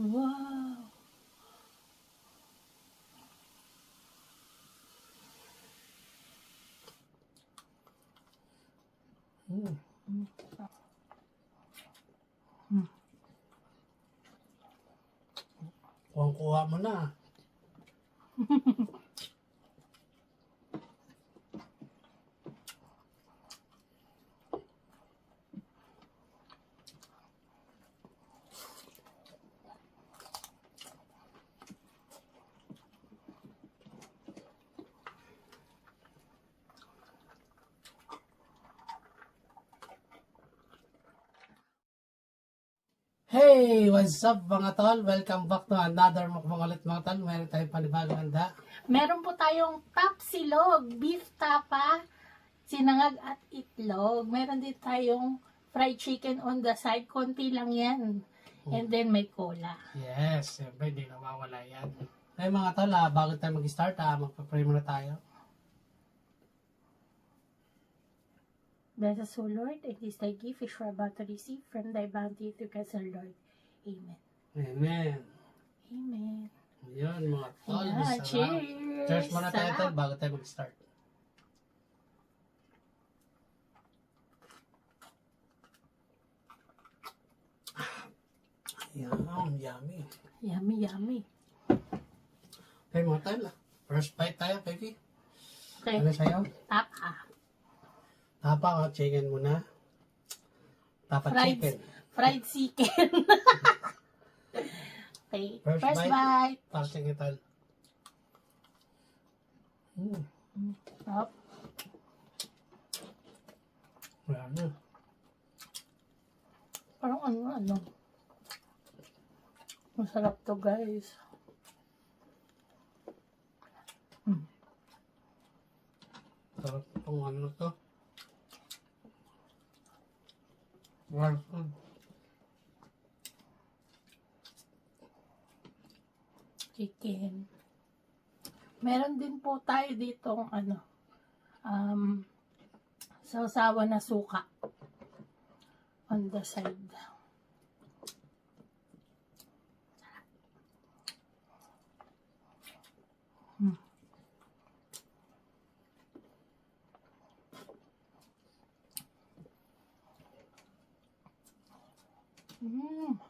Wow. Mm. Hmm. Kuha-kuha mo na. Hey! What's up mga tol? Welcome back to another mukbang ulit mga tol. Meron tayong panibagong handa. Meron po tayong tapsilog, beef tapa, sinangag at itlog. Meron din tayong fried chicken on the side. Konti lang yan. And then may cola. Yes, siyempre hindi nawawala yan. Hey mga tol, ah, bago tayo mag-start, ah, magpa-pray muna tayo. Bless us, O Lord, and this thy gift which we are about to receive from thy bounty Christ our Lord. Amen. Amen. Amen. Yun mga tol, Ayan, cheers! Cheers muna tayo tol, bago tayo mag-start. Yum, yummy. Yummy, yummy. Hey mga tol, ah, first bite tayo, baby. Okay, Ano sa'yo? tapa. Tapa o chicken muna. Tapa Fried, chicken. Fried chicken. okay, First first, bite. bite. Para chicken tol. Mm, Up. wala na. Parang ano, ano. Masarap to, guys. Sarap itong ano to. Wild food. Chicken. Meron din po tayo ditong ano, um, sausawa na suka on the side. Hmm. Mm.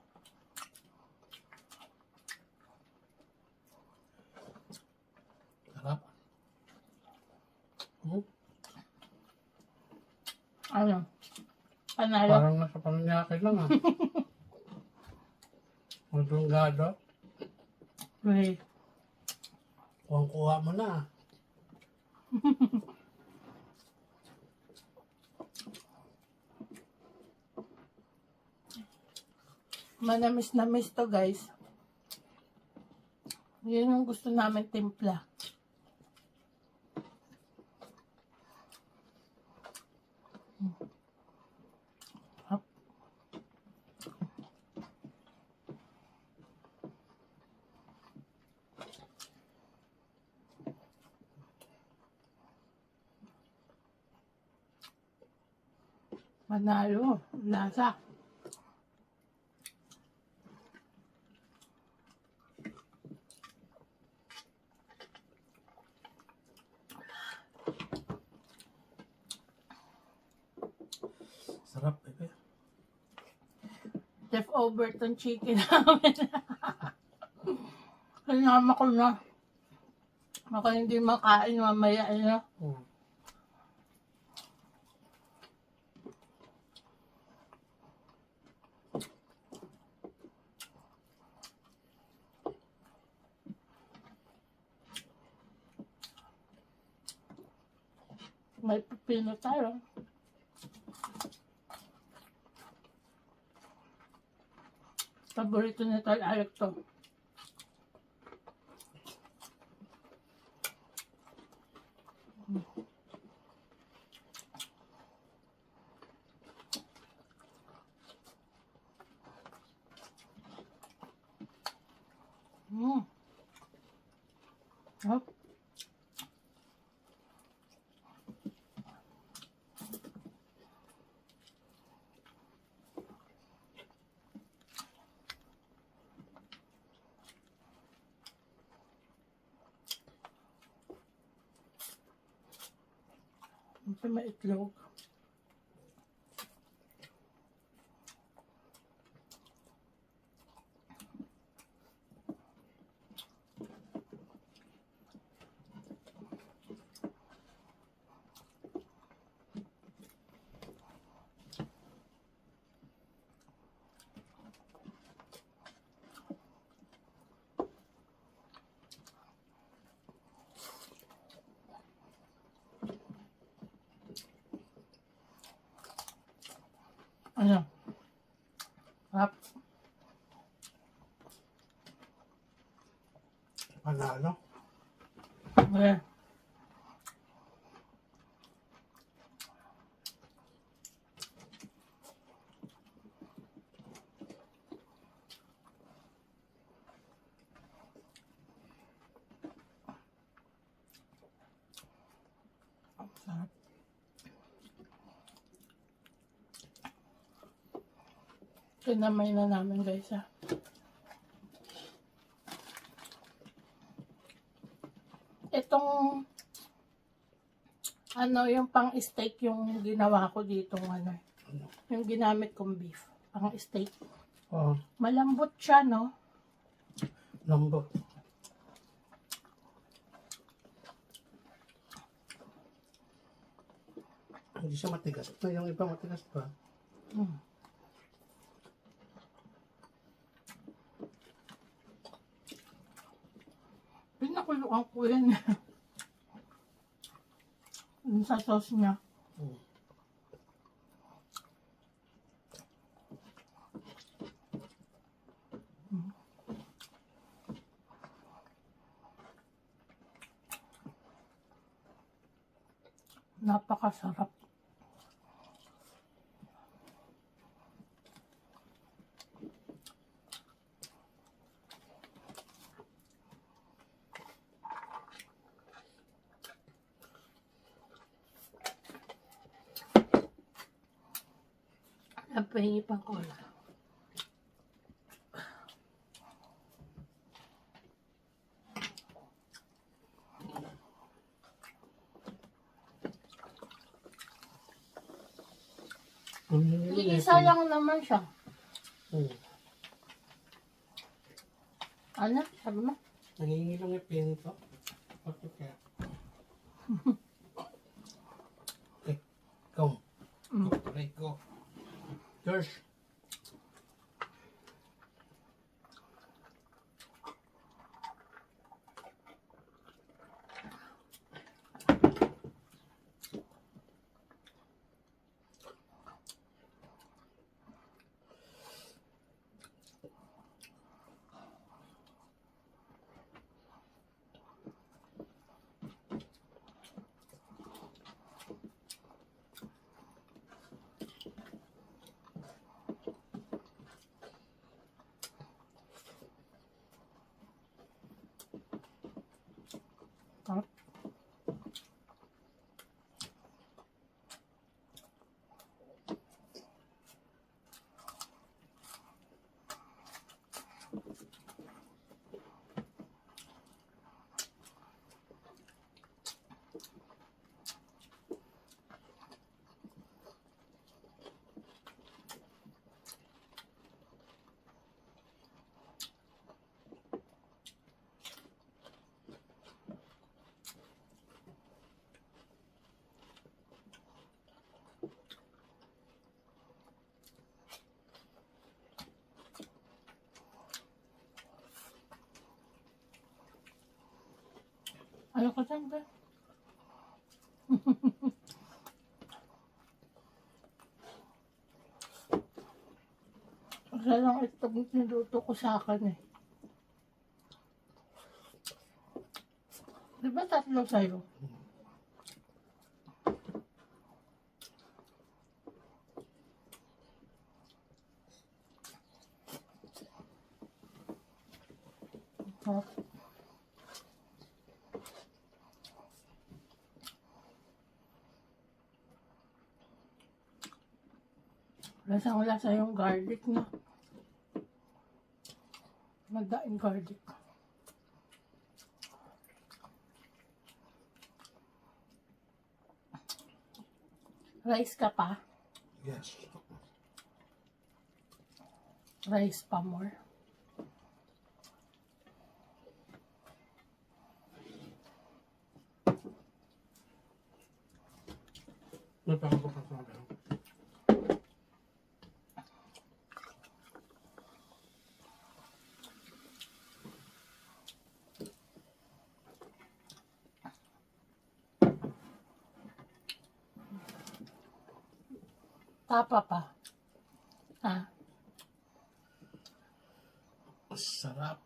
Sarap. Mm, Ano? Panalo? parang nasa pananyaki lang ah. Madunggado. Wait. Kuha-kuha mo na. ah. Manamis na miss to guys. Yun yung gusto namin timpla. Manalo. Lasa. Sarap, bebe. Chef Overton chicken namin. Sinama ko na. Baka hindi makain mamaya. Ano? Mm. May pipino tayo. Paborito ni Tol Alec to. Mm. Hop. Siyempre may itlog. Ano? Rap. Panalo. Eh. Ang sarap. Kinamay na namin guys ah. Itong ano yung pang steak yung ginawa ko dito ano yung ginamit kong beef pang steak Oh, malambot siya no lambot. Hindi siya matigas. Na yung iba matigas pa. mm. pinakuluan ko yan yung sa sauce niya Mm. napakasarap Napahingi pang cola. Mm, Iisa lang naman siya. Mm. Ano? Sabi mo? Nangingilang yung pinto. Bakit kaya? okay, go. Mm. Go, Tuloy, go. George. Sarap. Ayoko dyan, be. Kasi lang itong niluto ko sa akin eh. Di ba tatlo sa'yo? Sarap. Lasang lasa yung garlic na. Magdaing garlic. Rice ka pa? Yes. Rice pa more. May pa Tapa pa. Ha? Sarap.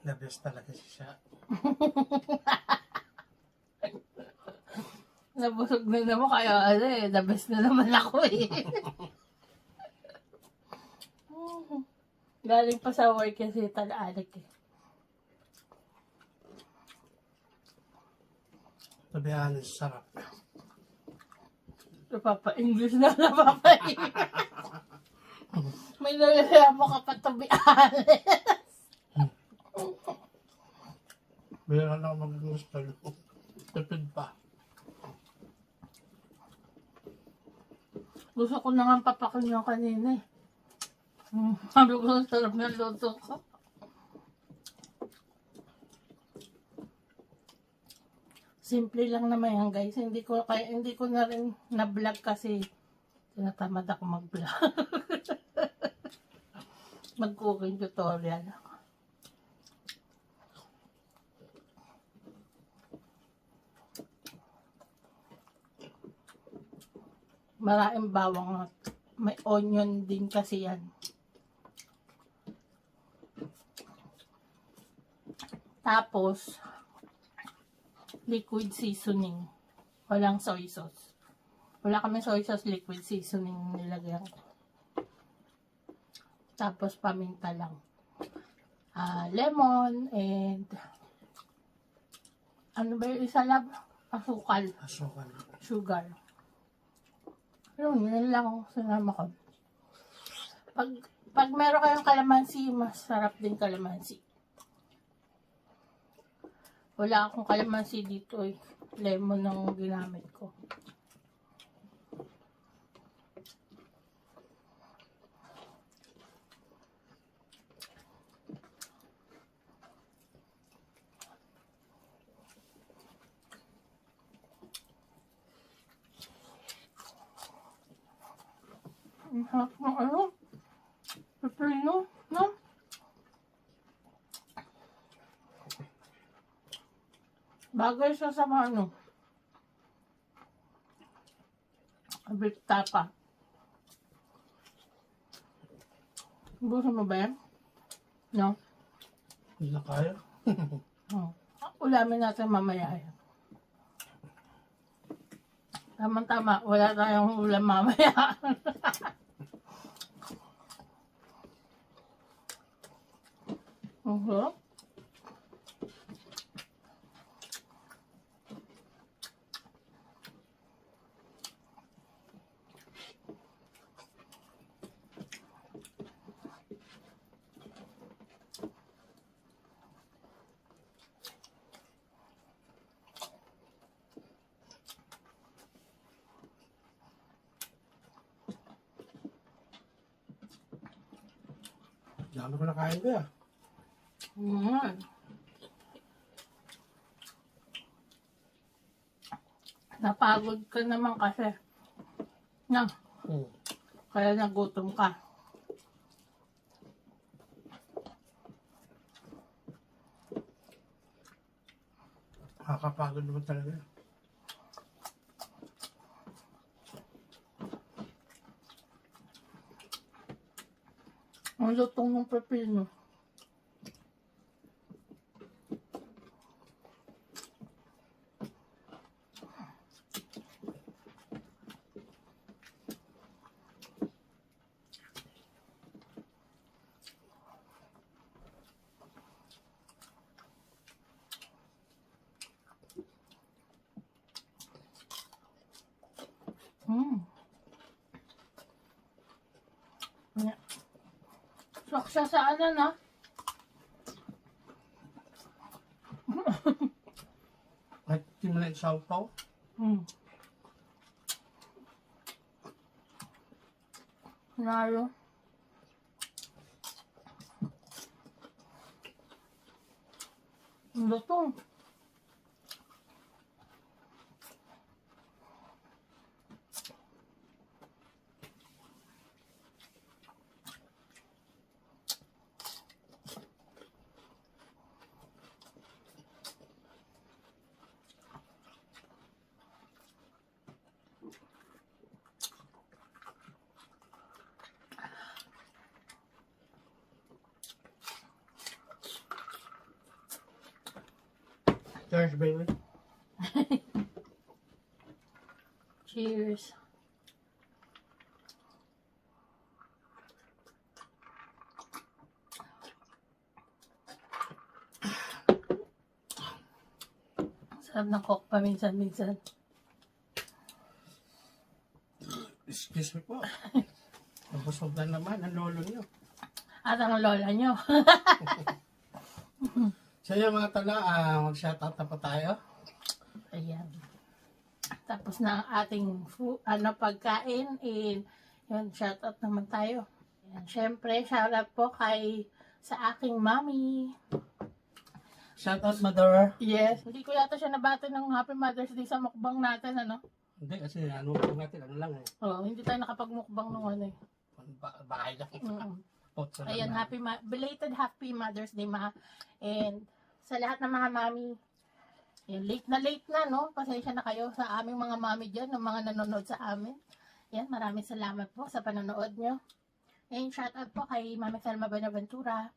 The best talaga siya. Nabusog na naman kayo. Ano eh, the best na naman ako eh. Galing pa sa work kasi tala-alik eh. Honest, sarap. Napapa-English na napapa-English. May nalala mo ka pa to be honest. Bira na ako mag-gusto. Tipid pa. Gusto ko na nga papakin yung kanina eh. Hmm, Sabi ko, ang sarap ng luto ko. Simple lang naman yan guys. Hindi ko kaya hindi ko na rin na-vlog kasi tinatamad ako mag-vlog. Mag-cooking tutorial. Maraming bawang may onion din kasi yan. Tapos, liquid seasoning. Walang soy sauce. Wala kami soy sauce, liquid seasoning nilagyan ko. Tapos, paminta lang. Ah, lemon and ano ba yung isa lang? Asukal Asukan. sugar. Yun, yun lang ang sinama ko. Pag, pag meron kayong kalamansi, masarap din kalamansi. Wala akong kalamansi dito eh. Lemon ang ginamit ko. Ang harap ng ano? Pepino, no? Bagay siya sa mga ano. Beef tapa. Gusto mo ba yan? No? Hindi na kaya. Oh. Ulamin natin mamaya yan. Tama-tama, wala tayong ulam mamaya. Mhm. Dami ko nakain ko ah. Mm. Napagod ka naman kasi. Na, Hmm. kaya nagutom ka. Nakakapagod naman talaga. Ang lutong ng pepino. Saksa sa ano na. At timla isaw pa. Hmm. Nalo. Lutong. Sarap ng coke paminsan-minsan. Excuse me po. Nabusog na naman ang lolo niyo. At ang lola nyo. So yun mga tala, ah, mag-shoutout na po tayo. Ayan. Tapos na ang ating ano, pagkain. And, yun, shout out naman tayo. Ayan, Siyempre, shout out po kay sa aking mommy. Shoutout, mother. Yes. Hindi ko yata siya nabati ng Happy Mother's Day sa mukbang natin, ano? Hindi kasi ano po natin, ano lang eh. Oo, hindi tayo nakapagmukbang nung ano eh. Ba- bahay lang. Mm. Potso Ayan, lang. happy ma- belated Happy Mother's Day, ma. And sa lahat ng mga mami, Yan, late na late na, no? Pasensya na kayo sa aming mga mami dyan, ng mga nanonood sa amin. Yan, maraming salamat po sa panonood nyo. And shout out po kay Mami Thelma Benaventura,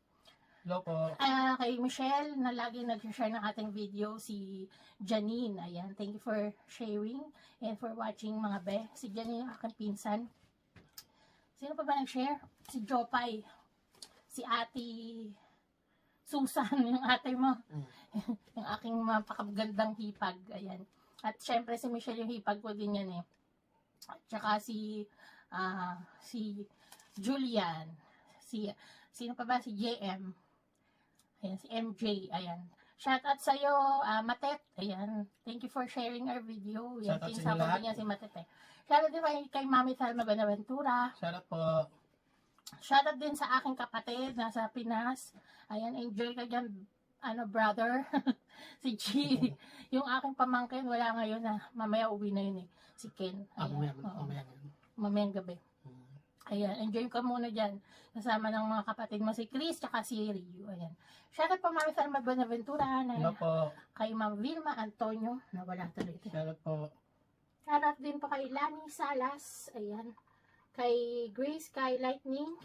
Hello po. Ah, kay Michelle na lagi nag-share ng ating video, si Janine. Ayan, thank you for sharing and for watching mga be. Si Janine yung aking pinsan. Sino pa ba nag-share? Si Jopay. Si Ate Susan, yung ate mo. Mm. yung aking mapakagandang hipag. Ayan. At syempre si Michelle yung hipag ko din yan eh. At saka si ah, si Julian. Si sino pa ba? Si JM. Ayan, si MJ. Ayan. Shout out sa'yo, ah, Matet. Ayan. Thank you for sharing our video. Yan, Shout out sa lahat. din yan si Matet eh. Shout out din kay, kay Mami Thelma Benaventura. Shoutout po. Shoutout din sa aking kapatid nasa Pinas. Ayan, enjoy ka dyan, ano, brother. si G. yung aking pamangkin, wala ngayon na. Mamaya uwi na yun eh. Si Ken. Ah, Ayan. mamaya, Oo. mamaya. Mamayang gabi. Ayan, enjoy ka muna dyan. Kasama ng mga kapatid mo, si Chris, tsaka si Ryu. Ayan. Shoutout po, Mami Thelma Benaventura, na Hello po. kay Ma'am Vilma Antonio, na wala tuloy. Shoutout po. Shoutout din po kay Lani Salas. Ayan. Kay Grace, kay Lightning.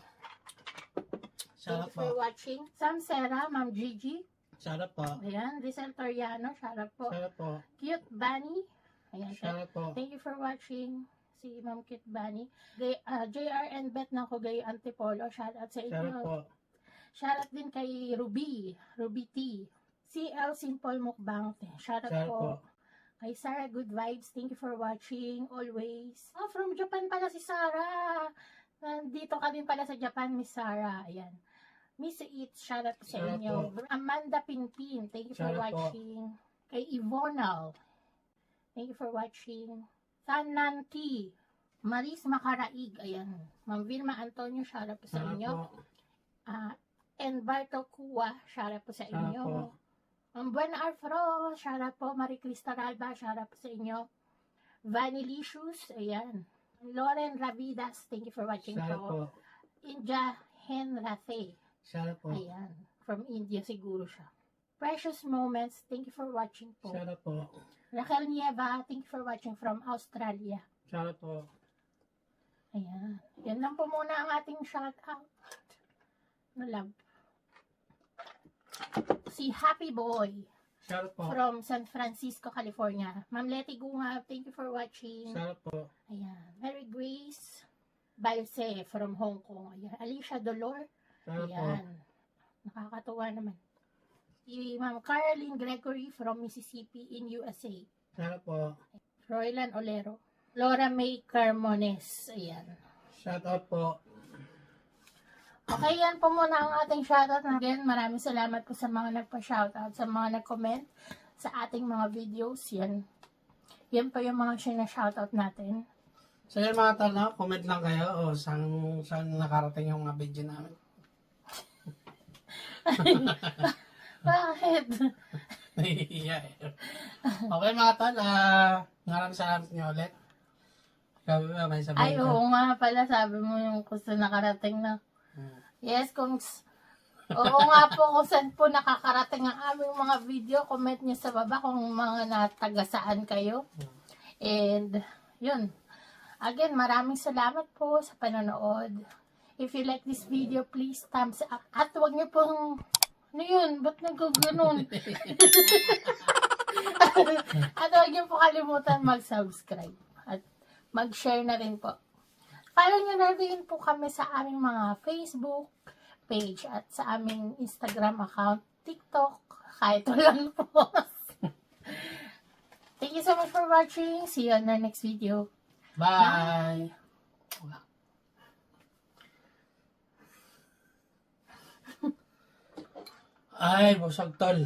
Thank Shoutout you for po. watching. Sam Sarah, Ma'am Gigi. Shoutout po. Ayan, Rizal Toriano, shoutout po. Shoutout po. Cute Bunny. Ayan, Shoutout po. thank you for watching. Si Ma'am Cute Bunny. Gay, uh, JRN Bet na ko gay Antipolo, shoutout sa Shoutout po. inyo. Shoutout din kay Ruby, Ruby T. CL Simple Mukbang. Shoutout Shoutout po. po. Kay Sarah Good Vibes, thank you for watching always. Oh, from Japan pala si Sarah. Nandito ka din pala sa Japan, Miss Sarah. Ayan. Miss It, shout out sa Shout out inyo. Amanda Pinpin, thank you for Shout out po. watching. Kay Ivonal, thank you for watching. Sanan T. Maris Makaraig, ayan. Ma'am Vilma Antonio, shout out po sa inyo. Ah, and Barto Kua, shout out po sa inyo. po. Ang Buena Arfro, shout out po. Marie Crista Ralba, shout out po sa inyo. Vanillicious, ayan. Lauren Ravidas, thank you for watching Shoutout po. po. Inja Henrathe, Shoutout po. ayan. From India siguro siya. Precious Moments, thank you for watching po. Shoutout po. Raquel Nieva, thank you for watching from Australia. Shoutout po. Ayan. Yan lang po muna ang ating shout out. No love. Si Happy Boy Shoutout po. from San Francisco, California. Ma'am Letty Gunga, thank you for watching. Shoutout po. Ayan. Mary Grace Balse from Hong Kong. Ayan. Alicia Dolor. Shoutout po. Ayan. Nakakatuwa naman. Si Ma'am Caroline Gregory from Mississippi in USA. Shoutout po. Roylan Olero. Laura May Carmones. Ayan. Shoutout po. Okay, yan po muna ang ating shoutout. Again, maraming salamat po sa mga nagpa-shoutout, sa mga nag-comment sa ating mga videos. Yan. Yan po yung mga sinashoutout natin. So yun mga tol, no? comment lang kayo o saan, saan nakarating yung mga video namin. Bakit? Nahihiya eh. Okay mga tol, ah, maraming salamat niyo ulit. Ikaw ba, may sabihin Ay, oo nga pala, sabi mo yung gusto nakarating na. Hmm. Yes, kung... s- Oo nga po, kung saan po nakakarating ang aming mga video, comment nyo sa baba kung mga natagasaan kayo. And, yun. Again, maraming salamat po sa panonood. If you like this video, please thumbs up. At huwag niyo pong... Ano yun? Ba't nagkaganon? At huwag niyo po kalimutan mag-subscribe. At mag-share na rin po. Follow nyo na rin po kami sa aming mga Facebook page at sa aming Instagram account, TikTok, kahit walang post. Thank you so much for watching. See you on our next video. Bye! Ay, busog tol.